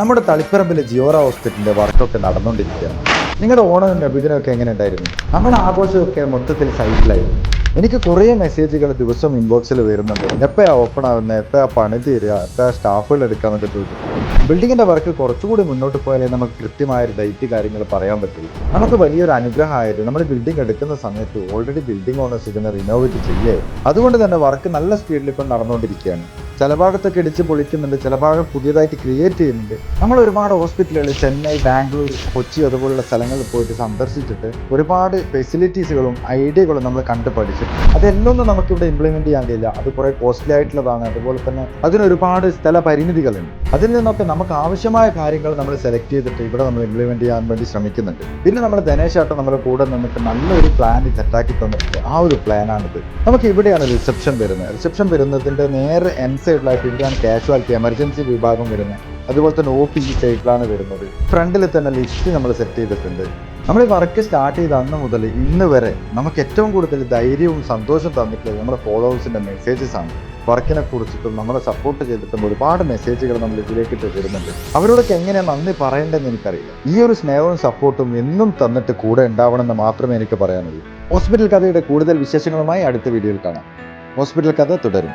നമ്മുടെ തളിപ്പറമ്പിലെ ജിയോറ ഹോസ്പിറ്റലിന്റെ വർക്കൊക്കെ നടന്നുകൊണ്ടിരിക്കുകയാണ്. നിങ്ങളുടെ ഓണവും നബിദിനമൊക്കെ എങ്ങനെ ഉണ്ടായിരുന്നു? നമ്മുടെ ആഘോഷമൊക്കെ മൊത്തത്തിൽ സൈറ്റിലായിരുന്നു എനിക്ക് കുറേ മെസ്സേജുകൾ ദിവസം ഇൻബോക്സിൽ വരുന്നുണ്ട്. എപ്പോഴാണ് ഓപ്പൺ ആവുന്നത് എപ്പോഴാണ് പണി തീരുക? എപ്പോഴാണ് സ്റ്റാഫുകൾ എടുക്കാമെന്നൊക്കെ ചോദിച്ചു. ബിൽഡിങ്ങിന്റെ വർക്ക് കുറച്ചുകൂടി മുന്നോട്ട് പോയാലേ നമുക്ക് കൃത്യമായ ഒരു ഡേറ്റ് കാര്യങ്ങൾ പറയാൻ പറ്റുള്ളൂ നമുക്ക് വലിയൊരു അനുഗ്രഹമായിരുന്നു. നമ്മൾ ബിൽഡിംഗ് എടുക്കുന്ന സമയത്ത് ഓൾറെഡി ബിൽഡിംഗ് ഓണേഴ്സ് ഇതിനെ റിനോവേറ്റ് ചെയ്യേ. അതുകൊണ്ട് തന്നെ വർക്ക് നല്ല സ്പീഡിൽ ഇപ്പം നടന്നുകൊണ്ടിരിക്കുകയാണ്. ചില ഭാഗത്തൊക്കെ ഇടിച്ച് പൊളിക്കുന്നുണ്ട് ചില ഭാഗം പുതിയതായിട്ട് ക്രിയേറ്റ് ചെയ്യുന്നുണ്ട്. നമ്മൾ ഒരുപാട് ഹോസ്പിറ്റലുകൾ ചെന്നൈ ബാംഗ്ലൂർ കൊച്ചി അതുപോലുള്ള സ്ഥലങ്ങളിൽ പോയിട്ട് സന്ദർശിച്ചിട്ട് ഒരുപാട് ഫെസിലിറ്റീസുകളും ഐഡിയകളും നമ്മൾ കണ്ടു പഠിച്ചു അതെല്ലാം ഒന്നും നമുക്കിവിടെ ഇംപ്ലിമെന്റ് ചെയ്യാൻ കഴിയില്ല. അത് കുറേ കോസ്റ്റ്ലി ആയിട്ടുള്ളതാണ് അതുപോലെ തന്നെ അതിനൊരുപാട് സ്ഥല പരിമിതികളുണ്ട്. അതിൽ നിന്നൊക്കെ നമുക്ക് ആവശ്യമായ കാര്യങ്ങൾ നമ്മൾ സെലക്ട് ചെയ്തിട്ട് ഇവിടെ നമ്മൾ ഇംപ്ലിമെന്റ് ചെയ്യാൻ വേണ്ടി ശ്രമിക്കുന്നുണ്ട്. പിന്നെ നമ്മൾ ധനേശാട്ടം നമ്മുടെ കൂടെ നിന്നിട്ട് നല്ലൊരു പ്ലാൻ സെറ്റാക്കി തന്നിട്ടുണ്ട്. ആ ഒരു പ്ലാനാണിത് നമുക്ക് ഇവിടെയാണ് റിസപ്ഷൻ വരുന്നത്. റിസപ്ഷൻ വരുന്നതിന്റെ നേരെ എൻ സൈഡിലായിട്ട് ഇവിടെയാണ് കാഷ്വാലിറ്റി എമർജൻസി വിഭാഗം വരുന്നത്. അതുപോലെ തന്നെ ഒ പി ഈ സൈഡിലാണ് വരുന്നത് ഫ്രണ്ടിൽ തന്നെ ലിസ്റ്റ് നമ്മൾ സെറ്റ് ചെയ്തിട്ടുണ്ട്. നമ്മൾ ഈ വർക്ക് സ്റ്റാർട്ട് ചെയ്ത അന്ന് മുതൽ ഇന്ന് വരെ നമുക്ക് ഏറ്റവും കൂടുതൽ ധൈര്യവും സന്തോഷവും തന്നിട്ടുള്ളത് നമ്മുടെ ഫോളോവേഴ്സിന്റെ മെസ്സേജസ് ആണ്. വർക്കിനെ കുറിച്ചിട്ടും നമ്മളെ സപ്പോർട്ട് ചെയ്തിട്ടും ഒരുപാട് മെസ്സേജുകൾ നമ്മൾ ഇതിലേക്ക് ഇട്ട് വരുന്നുണ്ട് അവരോടൊക്കെ എങ്ങനെയാണ് നന്ദി പറയേണ്ടതെന്ന് എനിക്കറിയില്ല. ഈ ഒരു സ്നേഹവും സപ്പോർട്ടും എന്നും തന്നിട്ട് കൂടെ ഉണ്ടാവണമെന്ന് മാത്രമേ എനിക്ക് പറയാനുള്ളൂ. ഹോസ്പിറ്റൽ കഥയുടെ കൂടുതൽ വിശേഷങ്ങളുമായി അടുത്ത വീഡിയോയിൽ കാണാം. ഹോസ്പിറ്റൽ കഥ തുടരും.